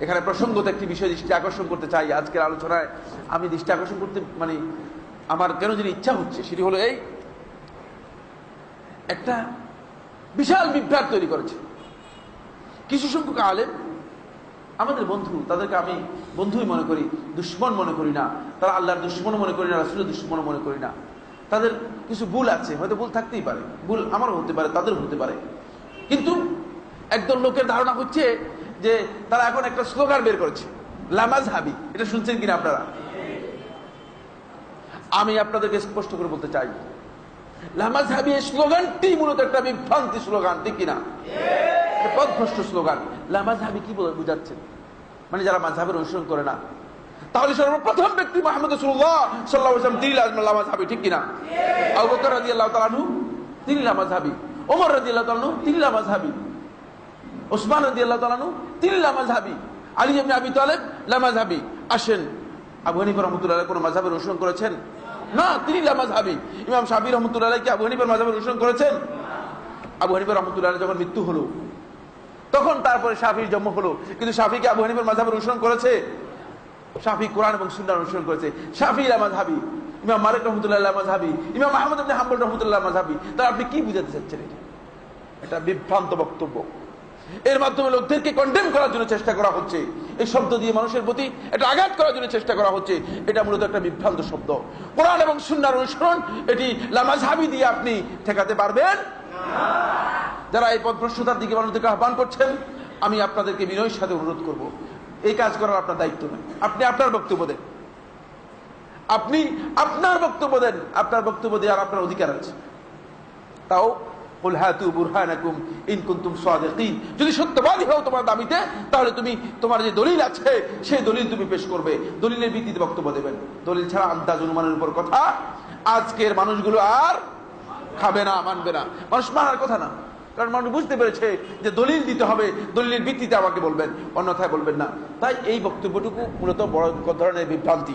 এখানে প্রসঙ্গত একটি বিষয় দৃষ্টি আকর্ষণ করতে চাই আজকের আলোচনায়। আমি দৃষ্টি আকর্ষণ করতে মানে আমার কেন যিনি ইচ্ছা হচ্ছে সেটি হলো এই, একটা বিশাল বিভ্রাট তৈরি করেছে। কিছু সংখ্যক আলেম, আমাদের বন্ধু, তাদেরকে আমি বন্ধুই মনে করি, দুশ্মন মনে করি না। তারা আল্লাহর দুশ্মন মনে করি না, রাসুলের দুশ্মন মনে করি না। তাদের কিছু ভুল আছে, হয়তো ভুল থাকতেই পারে। ভুল আমারও হতে পারে, তাদেরও হতে পারে। কিন্তু একদল লোকের ধারণা হচ্ছে যে তারা এখন একটা স্লোগান বের করেছে লামাজ হাবি এটা শুনছেন কিনা আপনারা? আমি আপনাদেরকে স্পষ্ট করে বলতে চাই লামাজ হাবি এই স্লোগানটি মূলত একটা বিভ্রান্তি স্লোগান, ঠিক কিনা? পদভ্রষ্ট স্লোগান। লামাজ হাবি কি বুঝাচ্ছেন? মানে যারা মাঝহাবের অনুসরণ করে না। তাহলে সর্বপ্রথম ব্যক্তি মোহাম্মদ রসুল্লাহ সাল্লাহ আসলাম তিনি লামাজ হাবি ঠিক কিনা? আবু বকর রাজি আল্লাহ তালানু তিনি লামাজ হাবি ওমর রাজি আল্লাহ তালানু তিনি লামাজ হাবি ওসমান রাজি আল্লাহ তালানু তিনি লামাজ হাবি আলী এমনি আবি তালেব লামাজ হাবি আসেন। আবু হানিফা রহমতুল্লাহ কোন মাঝহাবের অনুসরণ করেছেন? না, তিনি লামাজ হাবি ইমাম শাহি রহমতুল্লাহ কি আবু হানিফার মাঝহাবের অনুসরণ করেছেন? আবু হানিফা রহমতুল্লাহ যখন মৃত্যু হলো, তখন তারপরে শাফির জন্ম হলো। কিন্তু শাফিকে আবু হানিফার মাঝহাবের অনুসরণ করেছে? শাফি কোরআন এবং সুন্দর অনুসরণ করেছে। শাফি মাঝহাবি ইমাম মালিক রহমতুল্লাহ মাঝহাবি ইমাম মাহমুদ আবনে হাম্বুল রহমতুল্লাহ মাঝহাবি তার আপনি কি বুঝাতে চাচ্ছেন এটা? এটা বিভ্রান্ত বক্তব্য। এর মাধ্যমে লোকদেরকে কন্ডেম করার জন্য চেষ্টা করা হচ্ছে। এই শব্দ দিয়ে মানুষের প্রতি এটা আঘাত করার জন্য চেষ্টা করা হচ্ছে। এটা মূলত একটা বিভ্রান্ত শব্দ। কোরআন এবং সুন্নার অনুসরণ, এটি লামাঝাবি দিয়ে আপনি ঠেকাতে পারবেন। যারা এই পদভ্রষ্টতার দিকে মানুষদেরকে আহ্বান করছেন, আমি আপনাদেরকে বিনয়ের সাথে অনুরোধ করব। এই কাজ করার আপনার দায়িত্ব নয় আপনি আপনার বক্তব্য দেন। আপনি আপনার বক্তব্য দেন। আপনার বক্তব্য দেওয়ার আপনার অধিকার আছে। তাও যদি সত্যবাদী হও তোমার দাবিতে তাহলে তুমি, তোমার যে দলিল আছে, সেই দলিল তুমি পেশ করবে। দলিলের ভিত্তিতে বক্তব্য দেবেন। দলিল ছাড়া আন্দাজ অনুমানের উপর কথা। আজকের মানুষগুলো আর খাবে না, মানবে না। মানুষ মানার কথা না। কারণ মানুষ বুঝতে পেরেছে যে দলিল দিতে হবে, দলিলের ভিত্তিতে আমাকে বলবেন। অন্যথায় বলবেন না। তাই এই বক্তব্যটুকু মূলত বড় ধরনের বিভ্রান্তি।